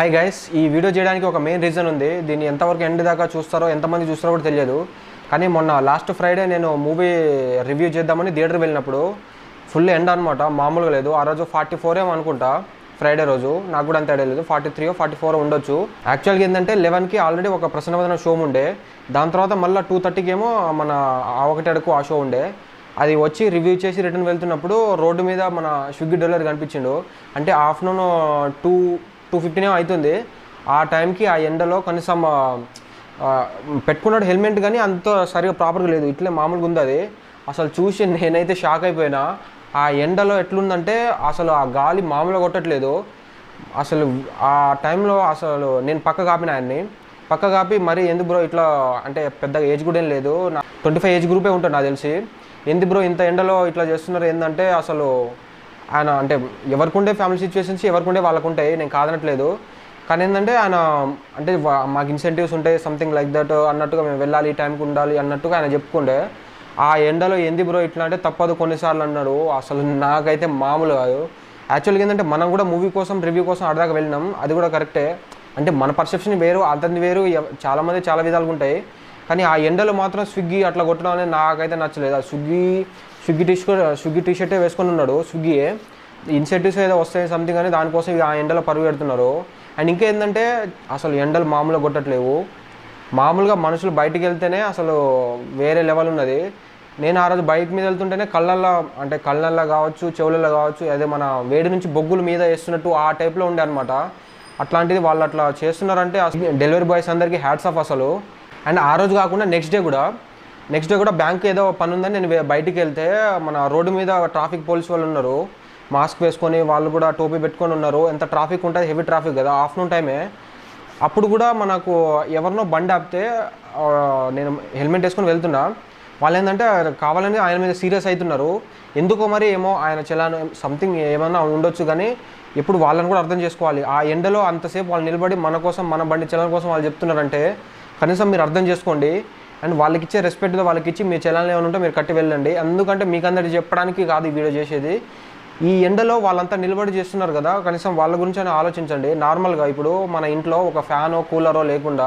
Hi guys ఈ video చేయడానికి ఒక మెయిన్ రీజన్ ఉంది. దీన్ని ఎంతవరకు ఎండ్ దాకా చూస్తారో ఎంతమంది చూస్తారో కూడా తెలియదు. కానీ మొన్న లాస్ట్ ఫ్రైడే నేను మూవీ రివ్యూ చేద్దామని థియేటర్ వెళ్ళినప్పుడు ఫుల్ ఎండ్ అనమాట మామూలుగా లేదు. ఆ రోజు ఫార్టీ ఫోర్ ఏమో అనుకుంటా ఫ్రైడే రోజు. నాకు కూడా అంత లేదు. ఫార్టీ త్రీ ఫార్టీ ఫోర్ ఉండొచ్చు. యాక్చువల్గా ఏంటంటే లెవెన్కి ఆల్రెడీ ఒక ప్రసన్నవదన షో ఉండే. దాని తర్వాత మళ్ళీ టూ థర్టీకి ఏమో మన ఆ ఒకటి అడుగు ఆ షో ఉండే. అది వచ్చి రివ్యూ చేసి రిటర్న్ వెళ్తున్నప్పుడు రోడ్డు మీద మన స్విగ్గీ డెలివరీ కనిపించిండు. అంటే ఆఫ్టర్నూన్ టూ టూ ఫిఫ్టీనే అవుతుంది. ఆ టైంకి ఆ ఎండలో కనీసం పెట్టుకున్నాడు హెల్మెట్ కానీ అంత సరిగా ప్రాపర్గా లేదు. ఇట్లే మామూలుగా ఉంది అది. అసలు చూసి నేనైతే షాక్ అయిపోయినా. ఆ ఎండలో ఎట్లుందంటే అసలు ఆ గాలి మామూలుగా కొట్టట్లేదు. అసలు ఆ టైంలో అసలు నేను పక్క కాపిన ఆయన్ని. పక్క కాపి మరి ఎందుకు బ్రో ఇట్లా అంటే పెద్దగా ఏజ్ కూడా ఏం లేదు. నా ట్వంటీ ఫైవ్ ఏజ్ గ్రూపే ఉంటుంది నాకు తెలిసి. ఎందుకు బ్రో ఇంత ఎండలో ఇట్లా చేస్తున్నారు? ఏంటంటే అసలు ఆయన అంటే ఎవరికి ఉండే ఫ్యామిలీ సిచ్యువేషన్స్ ఎవరికి ఉండే వాళ్ళకు ఉంటాయి నేను కాదనట్లేదు. కానీ ఏంటంటే ఆయన అంటే మాకు ఇన్సెంటివ్స్ ఉంటాయి సంథింగ్ లైక్ దట్ అన్నట్టుగా మేము వెళ్ళాలి ఈ టైంకి ఉండాలి అన్నట్టుగా ఆయన చెప్పుకుంటే ఆ ఎండలో ఏంది బ్రో ఇట్లా అంటే తప్పదు కొన్నిసార్లు అన్నాడు. అసలు నాకైతే మామూలు కాదు. యాక్చువల్గా ఏంటంటే మనం కూడా మూవీ కోసం రివ్యూ కోసం అడదాకా వెళ్ళినాం. అది కూడా కరెక్టే అంటే మన పర్సెప్షన్ వేరు అతని వేరు చాలామంది చాలా విధాలుగా ఉంటాయి. కానీ ఆ ఎండలో మాత్రం స్విగ్గీ అట్లా కొట్టడం అనేది నాకైతే నచ్చలేదు. ఆ Swiggy Swiggy T Swiggy T షర్టే వేసుకొని ఉన్నాడు స్విగ్గీయే ఇన్సెంటివ్స్ ఏదో వస్తాయి సంథింగ్ అని దానికోసం ఆ ఎండలో పరుగు పెడుతున్నారు. అండ్ ఇంకేంటంటే అసలు ఎండలు మామూలుగా కొట్టట్లేవు. మామూలుగా మనుషులు బయటికి వెళ్తేనే అసలు వేరే లెవెల్ ఉన్నది. నేను ఆ రోజు బైక్ మీద వెళ్తుంటేనే కళ్ళల్లో అంటే కళ్ళల్లో కావచ్చు చెవులలో కావచ్చు అదే మన వేడి నుంచి బొగ్గుల మీద వేస్తున్నట్టు ఆ టైప్లో ఉండే అనమాట అట్లాంటిది వాళ్ళు అట్లా చేస్తున్నారంటే అసలు డెలివరీ బాయ్స్ అందరికీ హ్యాట్స్ ఆఫ్ అసలు. అండ్ ఆ రోజు కాకుండా నెక్స్ట్ డే కూడా నెక్స్ట్ డే కూడా బ్యాంక్ ఏదో పని ఉందని నేను బయటికి వెళ్తే మన రోడ్డు మీద ట్రాఫిక్ పోలీస్ వాళ్ళు ఉన్నారు. మాస్క్ వేసుకొని వాళ్ళు కూడా టోపీ పెట్టుకొని ఉన్నారు. ఎంత ట్రాఫిక్ ఉంటుంది హెవీ ట్రాఫిక్ కదా ఆఫ్టర్నూన్ టైమే అప్పుడు కూడా మనకు ఎవరినో బండి ఆపితే నేను హెల్మెట్ వేసుకొని వెళ్తున్నా. వాళ్ళు ఏంటంటే కావాలని ఆయన మీద సీరియస్ అవుతున్నారు. ఎందుకో మరి ఏమో ఆయన చలాను సంథింగ్ ఏమన్నా ఉండొచ్చు కానీ ఇప్పుడు వాళ్ళని కూడా అర్థం చేసుకోవాలి. ఆ ఎండలో అంతసేపు వాళ్ళు నిలబడి మన కోసం మన బండి చలన కోసం వాళ్ళు చెప్తున్నారంటే కనీసం మీరు అర్థం చేసుకోండి. అండ్ వాళ్ళకి ఇచ్చే రెస్పెక్ట్ వాళ్ళకి ఇచ్చి మీ చలాన్లు ఏమైనా ఉంటే మీరు కట్టి వెళ్ళండి. ఎందుకంటే మీకు అందరికి చెప్పడానికి కాదు ఈ వీడియో చేసేది. ఈ ఎండలో వాళ్ళంతా నిలబడి చేస్తున్నారు కదా కనీసం వాళ్ళ గురించి అని ఆలోచించండి నార్మల్గా ఇప్పుడు మన ఇంట్లో ఒక ఫ్యానో కూలరో లేకుండా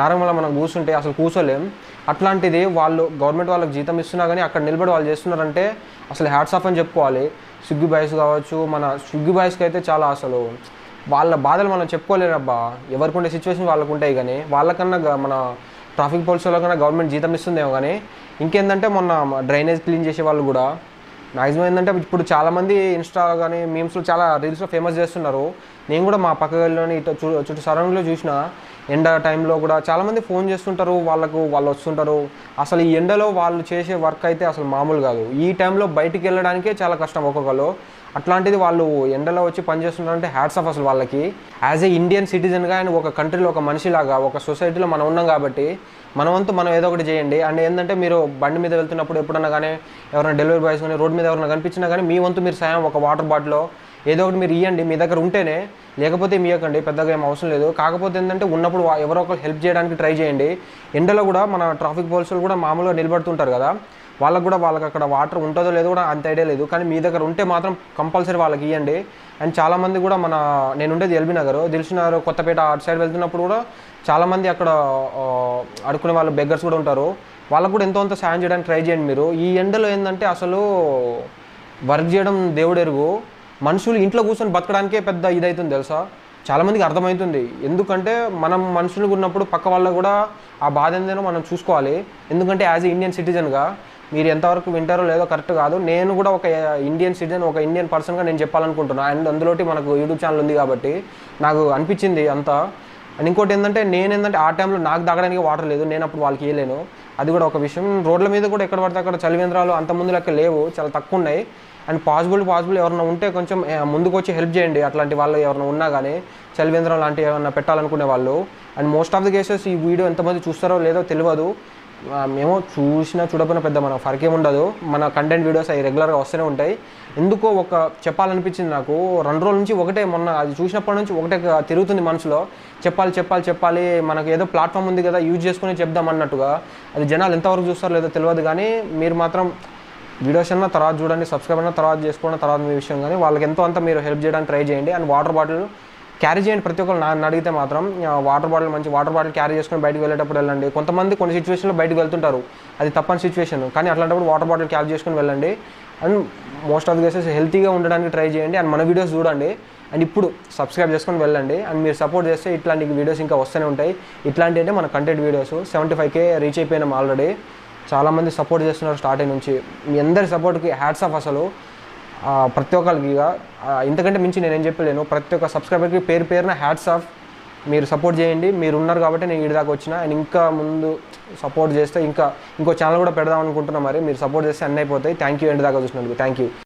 నార్మల్గా మనం కూర్చుంటే అసలు కూర్చోలేం. అట్లాంటిది వాళ్ళు గవర్నమెంట్ వాళ్ళకి జీతం ఇస్తున్నా కానీ అక్కడ నిలబడి వాళ్ళు చేస్తున్నారంటే అసలు హ్యాట్స్ ఆఫ్ అని చెప్పుకోవాలి. స్విగ్గీ బాయ్స్ కావచ్చు మన స్విగ్గీ బాయ్స్కి అయితే చాలా అసలు వాళ్ళ బాధలు మనం చెప్పుకోలేరబ్బా. ఎవరికి ఉండే సిచ్యువేషన్ వాళ్ళకు ఉంటాయి కానీ వాళ్ళకన్నా మన ట్రాఫిక్ పోలీసు వాళ్ళకన్నా గవర్నమెంట్ జీతం ఇస్తుందేమో కానీ ఇంకేందంటే మొన్న డ్రైనేజ్ క్లీన్ చేసే వాళ్ళు కూడా మ్యాక్సిమం ఏంటంటే ఇప్పుడు చాలామంది ఇన్స్టా కానీ మీమ్స్లో చాలా రీల్స్లో ఫేమస్ చేస్తున్నారు. నేను కూడా మా పక్క గల్లోని ఇటు చు చుట్టూ సరౌండ్లో చూసిన ఎండ టైంలో కూడా చాలామంది ఫోన్ చేస్తుంటారు వాళ్ళకు వాళ్ళు వస్తుంటారు. అసలు ఈ ఎండలో వాళ్ళు చేసే వర్క్ అయితే అసలు మామూలు కాదు. ఈ టైంలో బయటికి వెళ్ళడానికే చాలా కష్టం ఒక్కొక్కరు అట్లాంటిది వాళ్ళు ఎండలో వచ్చి పనిచేస్తున్నారంటే హ్యాట్స్ ఆఫ్ అసలు వాళ్ళకి. యాజ్ ఏ ఇండియన్ సిటిజన్గా అండ్ ఒక కంట్రీలో ఒక మనిషిలాగా ఒక సొసైటీలో మనం ఉన్నాం కాబట్టి మన వంతు మనం ఏదో ఒకటి చేయండి. అండ్ ఏంటంటే మీరు బండి మీద వెళ్తున్నప్పుడు ఎప్పుడన్నా కానీ ఎవరైనా డెలివరీ బాయ్స్ కానీ రోడ్ మీద ఎవరైనా కనిపించినా కానీ మీ వంతు మీరు సాయం ఒక వాటర్ బాటిల్ ఏదో ఒకటి మీరు ఇవ్వండి మీ దగ్గర ఉంటేనే లేకపోతే మీయకండి పెద్దగా ఏం అవసరం లేదు. కాకపోతే ఏంటంటే ఉన్నప్పుడు ఎవరో ఒకరు హెల్ప్ చేయడానికి ట్రై చేయండి. ఎండలో కూడా మన ట్రాఫిక్ పోలీసులు కూడా మామూలుగా నిలబడుతుంటారు కదా. వాళ్ళకు కూడా వాళ్ళకి అక్కడ వాటర్ ఉంటుందో లేదో కూడా అంత ఐడియా లేదు. కానీ మీ దగ్గర ఉంటే మాత్రం కంపల్సరీ వాళ్ళకి ఇవ్వండి అండ్ చాలామంది కూడా మన నేను ఉండేది ఎల్బీ నగర్ దిల్సు నగర్ కొత్తపేట అటు సైడ్ వెళ్తున్నప్పుడు కూడా చాలామంది అక్కడ అడుకునే వాళ్ళు బెగ్గర్స్ కూడా ఉంటారు. వాళ్ళకు కూడా ఎంతో అంత సాయం చేయడానికి ట్రై చేయండి మీరు. ఈ ఎండలో ఏంటంటే అసలు వర్క్ చేయడం దేవుడెరుగు మనుషులు ఇంట్లో కూర్చొని బతకడానికే పెద్ద ఇదైతుంది తెలుసా? చాలామందికి అర్థమవుతుంది ఎందుకంటే మనం మనుషులు ఉన్నప్పుడు పక్క వాళ్ళ కూడా ఆ బాధ ఏందేనో మనం చూసుకోవాలి. ఎందుకంటే యాజ్ ఏ ఇండియన్ సిటిజన్గా మీరు ఎంతవరకు వింటారో లేదో కరెక్ట్ కాదు. నేను కూడా ఒక ఇండియన్ సిటిజన్ ఒక ఇండియన్ పర్సన్గా నేను చెప్పాలనుకుంటున్నాను అండ్ అందులోటి మనకు యూట్యూబ్ ఛానల్ ఉంది కాబట్టి నాకు అనిపించింది అంతా. అండ్ ఇంకోటి ఏంటంటే నేను ఏంటంటే ఆ టైంలో నాకు తాగడానికి వాటర్ లేదు. నేను అప్పుడు వాళ్ళకి ఇవ్వలేను అది కూడా ఒక విషయం. రోడ్ల మీద కూడా ఎక్కడ పడితే అక్కడ చలివేంద్రాలు అంత ముందు లెక్క లేవు. చాలా తక్కువ ఉన్నాయి. అండ్ పాసిబుల్ పాసిబుల్ ఎవరైనా ఉంటే కొంచెం ముందుకు వచ్చి హెల్ప్ చేయండి. అట్లాంటి వాళ్ళు ఎవరైనా ఉన్నా కానీ చలివేంద్రం లాంటివి ఏమైనా పెట్టాలనుకునే వాళ్ళు. And most of the cases ఈ వీడియో ఎంతమంది చూస్తారో లేదో తెలియదు. మేము చూసినా చూడకపోయినా పెద్ద మన ఫరకేం ఉండదు. మన కంటెంట్ వీడియోస్ అవి రెగ్యులర్గా వస్తూనే ఉంటాయి. ఎందుకో ఒక చెప్పాలనిపించింది నాకు. రెండు రోజుల నుంచి ఒకటే మొన్న అది చూసినప్పటి నుంచి ఒకటే తిరుగుతుంది మనసులో. చెప్పాలి చెప్పాలి చెప్పాలి. మనకు ఏదో ప్లాట్ఫామ్ ఉంది కదా యూజ్ చేసుకుని చెప్దాం అన్నట్టుగా. అది జనాలు ఎంతవరకు చూస్తారో లేదో తెలియదు కానీ మీరు మాత్రం వీడియోస్ అన్న తర్వాత చూడండి సబ్స్క్రైబ్ అన్న తర్వాత చేసుకోండి తర్వాత మీ విషయం కానీ వాళ్ళకి ఎంతో అంత మీరు హెల్ప్ చేయడానికి ట్రై చేయండి. అండ్ వాటర్ బాటిల్ క్యారీ చేయండి ప్రతి ఒక్కరు నన్ను అడిగితే మాత్రం వాటర్ బాటిల్ మంచి వాటర్ బాటిల్ క్యారీ చేసుకొని బయటకు వెళ్ళేటప్పుడు వెళ్ళండి. కొంతమంది కొన్ని సిచ్యువేషన్లో బయటకు వెళ్తుంటారు. అది తప్పని సిచ్యువేషన్ కానీ అట్లాంటప్పుడు వాటర్ బాటిల్ క్యారీ చేసుకొని వెళ్ళండి. And most of the cases హెల్తీగా ఉండడానికి ట్రై చేయండి. అండ్ మన వీడియోస్ చూడండి. అండ్ ఇప్పుడు సబ్స్క్రైబ్ చేసుకొని వెళ్ళండి. అండ్ మీరు సపోర్ట్ చేస్తే ఇట్లాంటి వీడియోస్ ఇంకా వస్తూనే ఉంటాయి. ఇట్లాంటి అంటే మన content videos seventy five K reach అయిపోయినాం ఆల్రెడీ చాలామంది సపోర్ట్ చేస్తున్నారు స్టార్టింగ్ నుంచి. మీ అందరి సపోర్ట్కి హ్యాట్స్ ఆఫ్ అసలు. ప్రతి ఒక్కరికి ఇక ఇంతకంటే మించి నేనేం చెప్పలేను. ప్రతి ఒక్క సబ్స్క్రైబర్కి పేరు పేరున హ్యాట్స్ ఆఫ్. మీరు సపోర్ట్ చేయండి. మీరు ఉన్నారు కాబట్టి నేను ఇటు దాకా వచ్చిన. అండ్ ఇంకా ముందు సపోర్ట్ చేస్తే ఇంకా ఇంకో ఛానల్ కూడా పెడదాం అనుకుంటున్నా మరి. మీరు సపోర్ట్ చేస్తే అన్నీ అయిపోతాయి. థ్యాంక్ యూ ఎండ్ దాకా చూసినందుకు. Thank you